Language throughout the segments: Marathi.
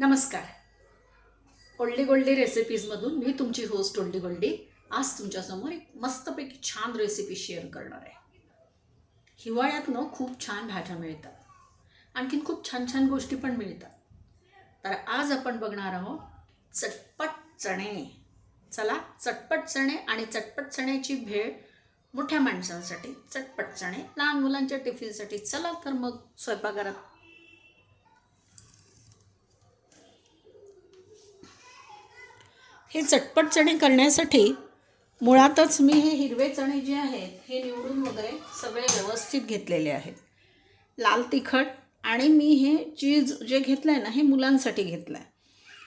नमस्कार. ओल्डी गोल्डी रेसिपीजमधून मी तुमची होस्ट ओल्डी गोल्डी. आज तुमच्यासमोर एक मस्तपैकी छान रेसिपी शेअर करणार आहे. हिवाळ्यातनं खूप छान भाज्या मिळतात. आणखीन खूप छान छान गोष्टी पण मिळतात. तर आज आपण बघणार आहोत चटपट चणे. चला चटपट चणे आणि चटपट चण्याची भेळ मोठ्या माणसांसाठी. चटपट चणे लहान मुलांच्या टिफिनसाठी चला तर मग स्वयंपाकघरात हे चटपट चणे करण्यासाठी मुळातच मी हे हिरवे चणे जे आहेत हे निवडून वगैरे सगळे व्यवस्थित घेतलेले आहेत. लाल तिखट आणि मी हे चीज जे घेतलं आहे ना हे मुलांसाठी घेतलं आहे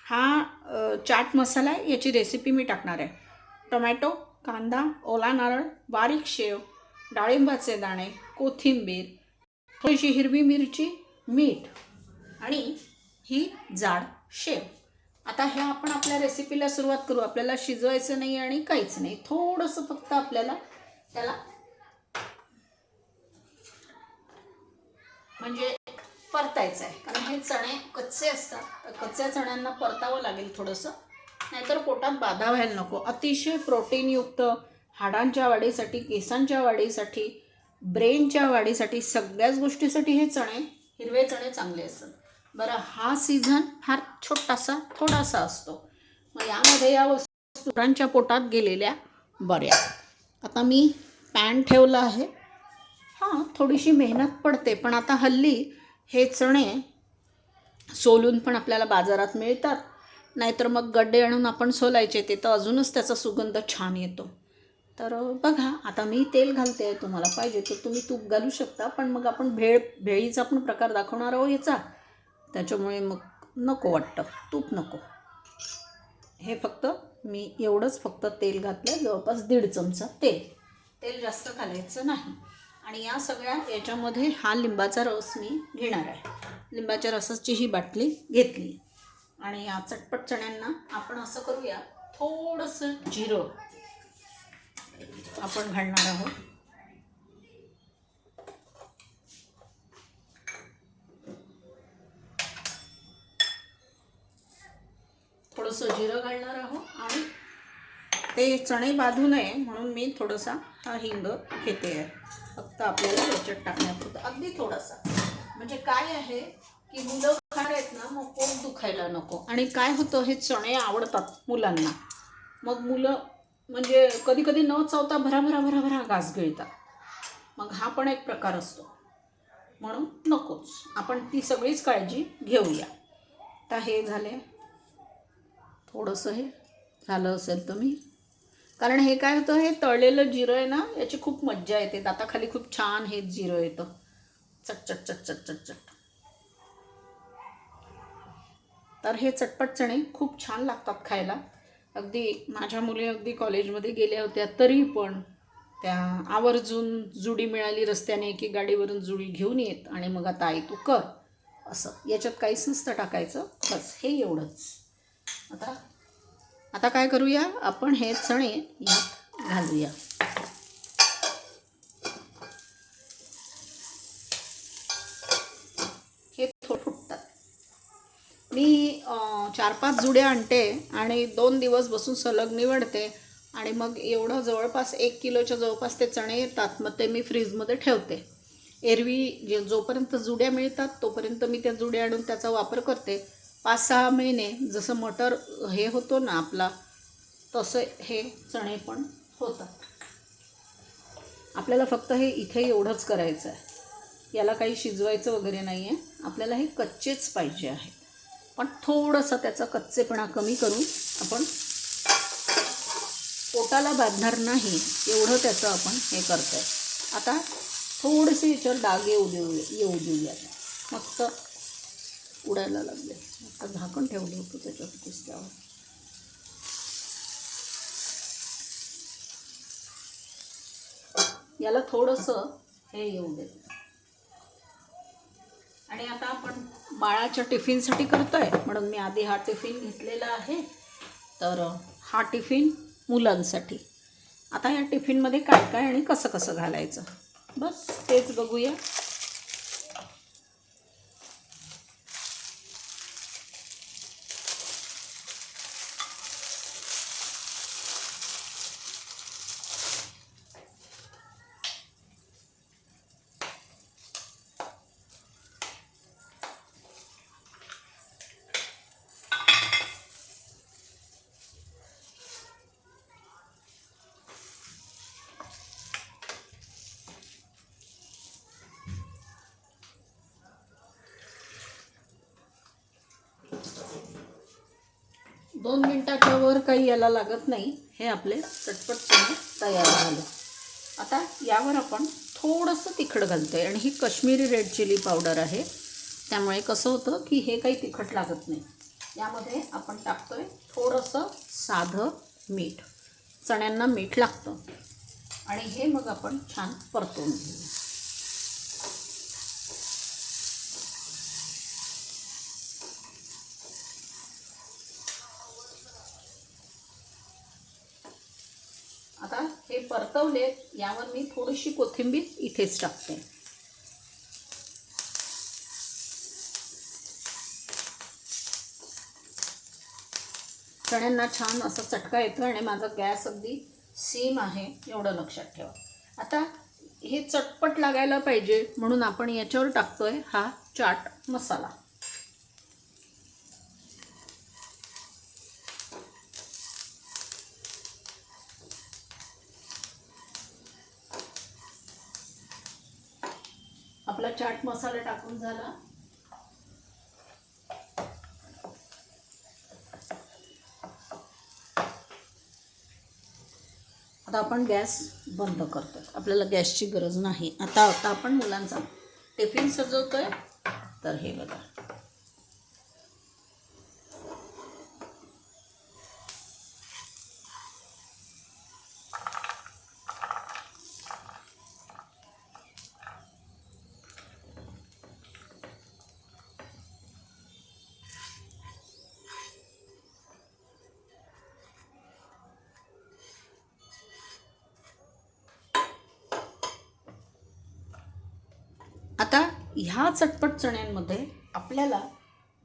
हा चाट मसाला आहे याची रेसिपी मी टाकणार आहे. टोमॅटो कांदा ओला नारळ बारीक शेव डाळिंबाचे दाणे कोथिंबीर थोडीशी हिरवी मिरची मीठ आणि ही जाड शेव. आता ह्या आपण आपल्या रेसिपीला सुरुवात करू. आपल्याला शिजवायचं नाही आणि काहीच नाही. थोडंसं फक्त आपल्याला त्याला म्हणजे परतायचं आहे कारण हे चणे कच्चे असतात. तर कच्च्या चण्यांना परतावं लागेल थोडंसं. नाहीतर पोटात बाधा व्हायला नको. अतिशय प्रोटीनयुक्त हाडांच्या वाढीसाठी केसांच्या वाढीसाठी ब्रेनच्या वाढीसाठी सगळ्याच गोष्टीसाठी हे चणे हिरवे चणे चांगले असतात. बरं हा सीझन फार छोटासा थोडासा असतो. मग यामध्ये या वस्तू गुरांच्या पोटात गेलेल्या बऱ्या. आता मी पॅन ठेवलं आहे. हां थोडीशी मेहनत पडते पण आता हल्ली हे चणे सोलून पण आपल्याला बाजारात मिळतात. नाहीतर मग गड्डे आणून आपण सोलायचे ते तर अजूनच त्याचा सुगंध छान येतो. तर बघा आता मी तेल घालते आहे तुम्हाला पाहिजे तर तुम्ही तूप घालू शकता पण मग आपण भेळ भेळीचा पण प्रकार दाखवणार आहोत याचा. त्याच्यामुळे मग नको वाटतं. तूप नको. हे फक्त मी एवढंच फक्त तेल घातलं जवळपास दीड चमचा तेल. तेल जास्त घालायचं नाही. आणि या सगळ्या याच्यामध्ये हा लिंबाचा रस मी घेणार आहे. लिंबाच्या रसाची ही बाटली घेतली. आणि या चटपट चण्यांना आपण असं करूया थोडंसं जिरं आपण घालणार आहोत. थोडंसं जिरं घालणार आहोत आणि ते चणे बांधू नये म्हणून मी थोडासा हा हिंग घेते. आहे फक्त आपल्याला याच्यात टाकण्यापुरतं. अगदी थोडासा. म्हणजे काय आहे की मुलं खाणार आहेत ना मग पोट दुखायला नको. आणि काय होतं हे चणे आवडतात मुलांना. मग मुलं म्हणजे कधी कधी न चावता भराभरा भराभरा घास गिळतात. मग हा पण एक प्रकार असतो. म्हणून नकोच. आपण ती सगळीच काळजी घेऊया. आता हे झाले थोडंसं हे झालं असेल तर मी. कारण हे काय होतं हे तळलेलं जिरं आहे ना याची खूप मज्जा येते. दाताखाली खूप छान हे जिरं येतं. चट चट चट चट चट चट. तर हे चटपट चणे खूप छान लागतात खायला. अगदी माझ्या मुली अगदी कॉलेजमध्ये गेल्या होत्या तरी पण त्या आवर्जून जुडी मिळाली रस्त्याने की गाडीवरून जुडी घेऊन येत. आणि मग आता आई तू कर. असं. याच्यात काहीच नसतं टाकायचं. बस हे एवढंच. आता आता काय करूया? आपण हे चणे यात घालूया. हे थोडं फुटतात. मी चार पाच जुड्या आणते आणि दोन दिवस बसून सलग निवडते आणि मग एवढं जवळपास एक किलोच्या जवळपास ते चणे येतात. मग ते मी फ्रीजमध्ये ठेवते. एरवी जे जोपर्यंत जुड्या मिळतात तोपर्यंत मी त्या जुड्या आणून त्याचा वापर करते. पाच सहा महिने जसं मटर हे होतो ना आपला तसं हे चणे पण होतात. आपल्याला फक्त हे इथे एवढंच करायचं आहे. याला काही शिजवायचं वगैरे नाही आहे आपल्याला हे कच्चेच पाहिजे आहे. पण थोडंसं त्याचा कच्चेपणा कमी करून आपण पोटाला बांधणार नाही एवढं त्याचं आपण हे करतो आहे आता थोडेसे याच्यावर डाग येऊ देऊ येऊ देऊयात. मस्त उडायला लागले. आता झाकण ठेवलं होतं त्याच्यावर तिसऱ्यावर याला थोडंसं हे येऊ दे. आणि आता आपण बाळाच्या टिफिनसाठी करतोय. म्हणून मी आधी हा टिफिन घेतलेला आहे. तर हा टिफिन मुलांसाठी. आता या टिफिनमध्ये काय काय आणि कसं कसं घालायचं? बस तेच बघूया. दोन मिनटाच्या वर काही याला लागत नाही. हे आपले चटपटपणे तयार झालं. आता यावर आपण थोडंसं तिखट घालतो आहे आणि ही कश्मीरी रेड चिली पावडर आहे. त्यामुळे कसं होतं की हे काही तिखट लागत नाही. यामध्ये आपण टाकतो आहे थोडंसं साधं मीठ. चण्यांना मीठ लागतं. आणि हे मग आपण छान परतून घेऊ आता हे परतवले यावर मी थोडीशी कोथिंबीर इथेच टाकते. चण्यांना छान असा चटका येतो आणि माझा गॅस अगदी सेम आहे एवढं लक्षात ठेवा. आता हे चटपट लागायला पाहिजे म्हणून आपण याच्यावर टाकतोय हा चाट मसाला. आपला चाट मसाला टाकून झाला. आता आपण गॅस बंद करतो आपल्याला गॅसची गरज नाही. आता आता आपण मुलांचा टिफिन सजवतोय. तर हे बघा. आता ह्या चटपट चण्यांमध्ये आपल्याला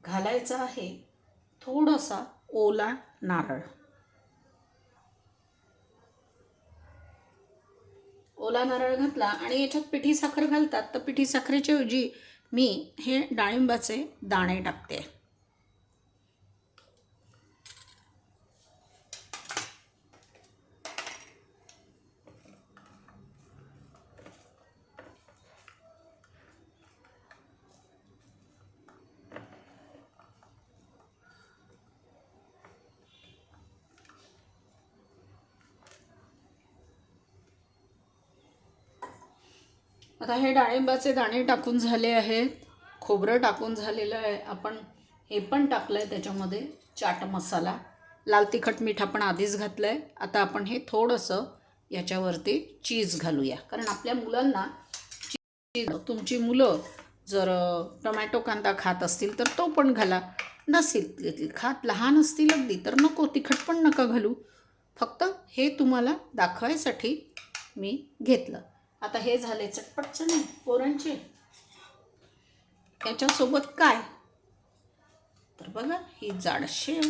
घालायचा आहे थोडासा ओला नारळ. ओला नारळ घातला आणि याच्यात पिठी साखर घालतात. तर पिठी साखरेच्या ऐवजी मी हे डाळिंबाचे दाणे टाकते. आता हे डाळिंबाचे दाणे टाकून झाले आहेत. खोबरं टाकून झालेलं आहे. आपण हे पण टाकलं आहे त्याच्यामध्ये चाट मसाला. लाल तिखट मीठ आपण आधीच घातलं आहे आता आपण हे थोडंसं याच्यावरती चीज घालूया. कारण आपल्या मुलांना चीज तुमची मुलं जर टोमॅटो कांदा खात असतील तर तो पण घाला. नसेल खात लहान असतील अगदी तर नको तिखट पण नका घालू. फक्त हे तुम्हाला दाखवायसाठी मी घेतलं. आता हे झाले चटपट चणे पोरांचे. त्याच्यासोबत काय? तर बघा ही जाड शेव.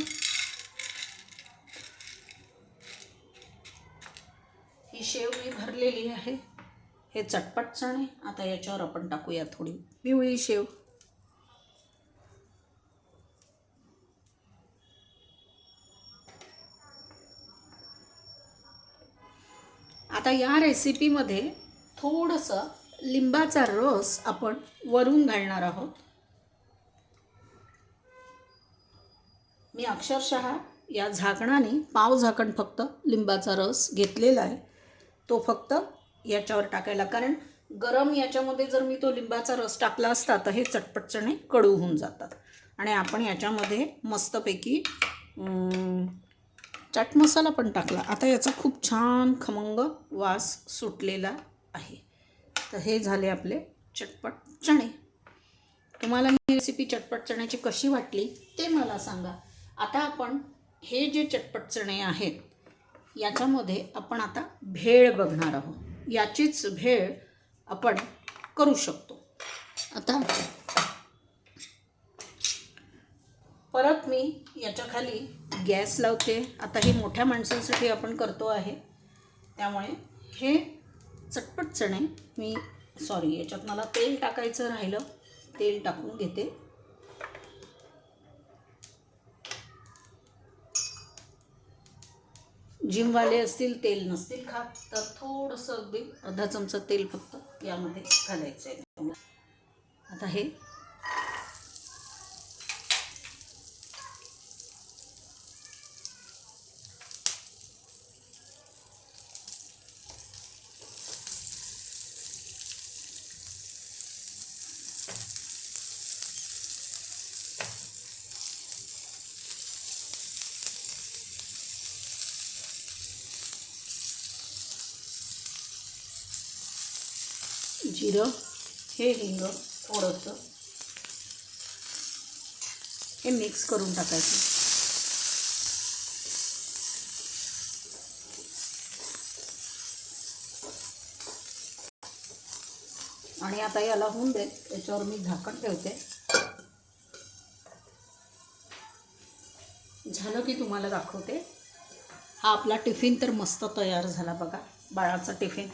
ही शेव मी भरलेली आहे. हे चटपट चणे आता याच्यावर आपण टाकूया थोडी पिवळी शेव. आता या रेसिपीमध्ये थोडंसं लिंबाचा रस आपण वरून घालणार आहोत. मी अक्षरशः या झाकणाने पाव झाकण फक्त लिंबाचा रस घेतलेला आहे. तो फक्त याच्यावर टाकायला कारण गरम याच्यामध्ये जर मी तो लिंबाचा रस टाकला असता तर हे चटपटचणे कडू होऊन जातात. आणि आपण याच्यामध्ये मस्तपैकी चाट मसाला पण टाकला. आता याचा खूप छान खमंग वास सुटलेला आहे. तर हे झाले आपले चटपट चणे. तुम्हाला ही रेसिपी चटपट चण्याची कशी वाटली ते मला सांगा. आता आपण हे जे चटपट चणे आहेत याच्यामध्ये आपण आता भेळ बघणार आहोत. याचीच भेळ आपण करू शकतो. आता परत मी याच्या खाली गॅस लावते. आता हे मोठ्या माणसांसाठी आपण करतो आहे. त्यामुळे हे चटपट चणे. मी सॉरी याच्यात मला तेल टाकायचं राहिलं. तेल टाकून घेते. जिमवाले असतील तेल नसतील खात तर थोडंसं अगदी अर्धा चमचा तेल फक्त यामध्ये घालायचं आहे आता हे जिरं हे हिंग थोडंसं. हे मिक्स करून टाकायचं. आणि आता याला होऊन देत त्याच्यावर मी झाकण ठेवते. झालं की तुम्हाला दाखवते. हा आपला टिफिन तर मस्त तयार झाला बघा बाळाचा टिफिन.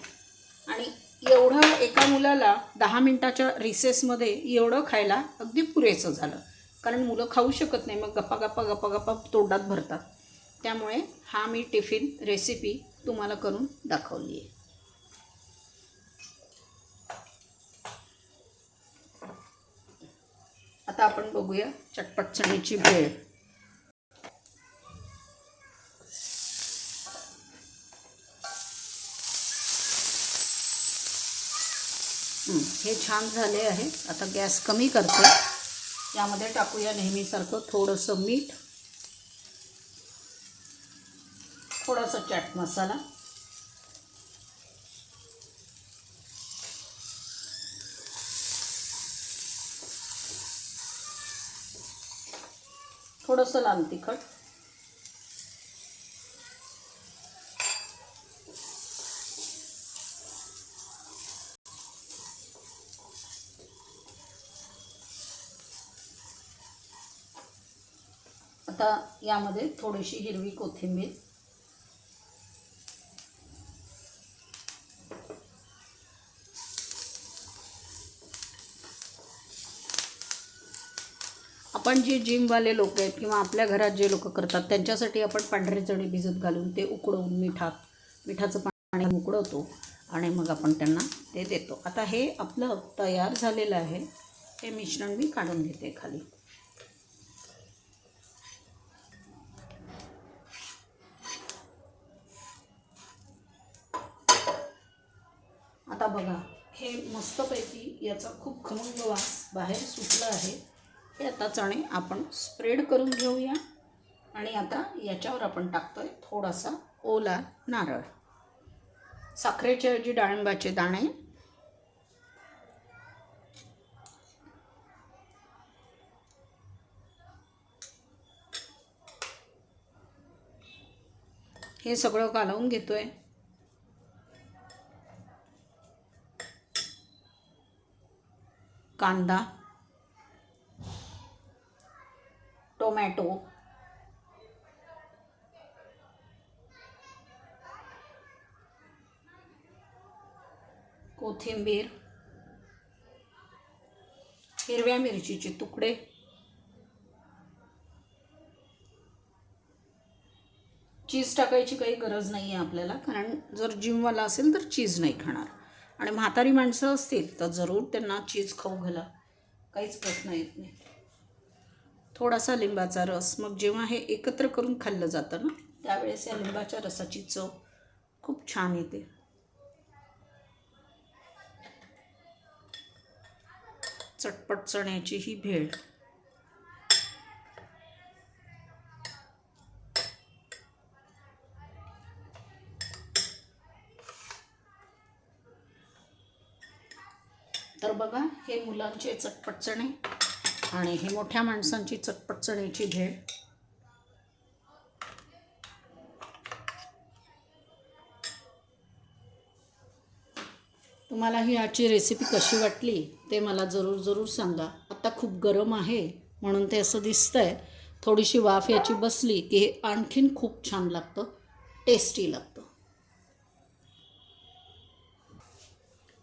आणि एवढं एका मुलाला दहा मिनटाच्या रिसेसमध्ये एवढं खायला अगदी पुरेसं झालं. कारण मुलं खाऊ शकत नाही मग गप्पा गप्पा गप्पा गप्पा तोंडात भरतात. त्यामुळे हा मी टिफिन रेसिपी तुम्हाला करून दाखवली आहे आता आपण बघूया चटपट चण्याची भेळ. हे छान झाले आहे. आता गॅस कमी करते. यामध्ये टाकूया नेहमीसारखं थोडंसं मीठ. थोडासा चाट मसाला. थोडंसं लाल तिखट. आता यामध्ये थोडीशी हिरवी कोथिंबीर. आपण जे जिमवाले लोक आहेत किंवा आपल्या घरात जे लोक करतात त्यांच्यासाठी आपण पांढरे चणे भिजत घालून ते उकडवून मिठात मिठाचं पाणी उकडवतो आणि मग आपण त्यांना ते देतो. आता हे आपलं तयार झालेलं आहे. हे मिश्रण मी काढून घेते खाली आता बघा हे मस्तपैकी याचा खूप खमंग वास बाहेर सुटला आहे. हे आता चणे आपण स्प्रेड करून घेऊया. आणि आता याच्यावर आपण टाकतो आहे थोडासा ओला नारळ. साखरेच्या ऐवजी डाळिंबाचे दाणे. हे सगळं घालावून घेतो आहे कांदा टोमॅटो कोथिंबीर हिरव्या मिरचीचे तुकडे चीज टाकायची काही गरज नाही आहे आपल्याला कारण जर जिमवाला असेल तर चीज नाही खाणार. आणि म्हातारी माणसं असतील तर जरूर त्यांना चीज खाऊ घाला. काहीच प्रश्न येत नाही. थोडासा लिंबाचा रस मग जेव्हा हे एकत्र करून खाल्लं जातं ना त्यावेळेस या लिंबाच्या रसाची चव खूप छान येते. चटपट चण्याची ही भेळ. बघा हे मुलांचे चटपटचणे आणि हे मोठ्या माणसांची चटपटचणीची भेळ. तुम्हाला ही आजची रेसिपी कशी वाटली ते मला जरूर जरूर सांगा. आता खूप गरम आहे म्हणून ते असं दिसतंय. थोडीशी वाफ याची बसली की हे आणखीन खूप छान लागतं टेस्टी लागतं.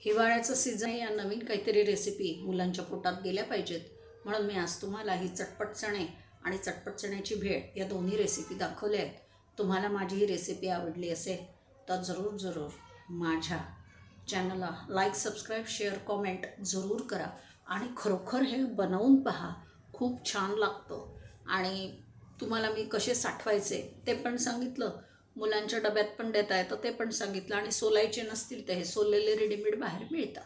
हिवाळ्याचं सीझन या नवीन काहीतरी रेसिपी मुलांच्या पोटात गेल्या पाहिजेत. म्हणून मी आज तुम्हाला ही चटपट चणे आणि चटपट चण्याची भेळ या दोन्ही रेसिपी दाखवल्या आहेत. तुम्हाला माझी ही रेसिपी आवडली असेल तर जरूर जरूर माझ्या चॅनलला लाईक सबस्क्राईब शेअर कॉमेंट जरूर करा. आणि खरोखर हे बनवून पहा. खूप छान लागतं. आणि तुम्हाला मी कसे साठवायचे ते पण सांगितलं. मुलांच्या डब्यात पण देता येतं ते पण सांगितलं. आणि सोलायचे नसतील तर हे सोललेले रेडीमेड बाहेर मिळतात.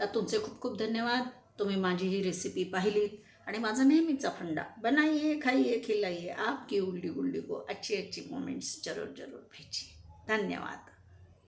तर तुमचे खूप खूप धन्यवाद. तुम्ही माझी ही रेसिपी पाहिलीत आणि माझा नेहमीचा फंडा बनाइए खाइए खिलाइए. आपकी उल्डी गुल्डी को अच्छी अच्छी मोमेंट्स जरूर जरूर भेजिए. धन्यवाद.